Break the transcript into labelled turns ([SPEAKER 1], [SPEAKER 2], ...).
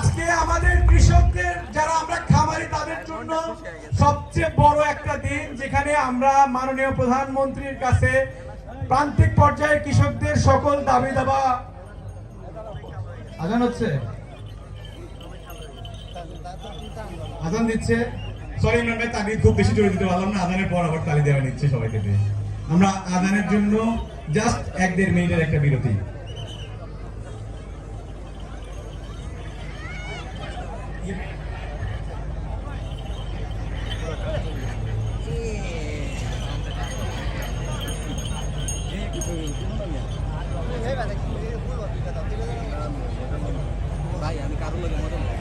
[SPEAKER 1] আজকে আমাদের কৃষকদের, যারা আমরা খামারি, তাদের জন্য সবচেয়ে বড় একটা দিন, যেখানে আমরা মাননীয় প্রধানমন্ত্রীর কাছে প্রান্তিক পর্যায়ে কৃষকদের সকল দাবি দাবা আজান হচ্ছে? আজান দিচ্ছে?
[SPEAKER 2] সরি ইমরান ভাই তালি খুব বেশি জোরে দিতে পারলাম না। আদানের পর আবার তালি দেওয়া নিচ্ছে সবাইকে। আমরা আদানের জন্য জাস্ট এক দেড় মিনিটের একটা বিরতি।
[SPEAKER 3] ভাই আমি কারও লাগে মজা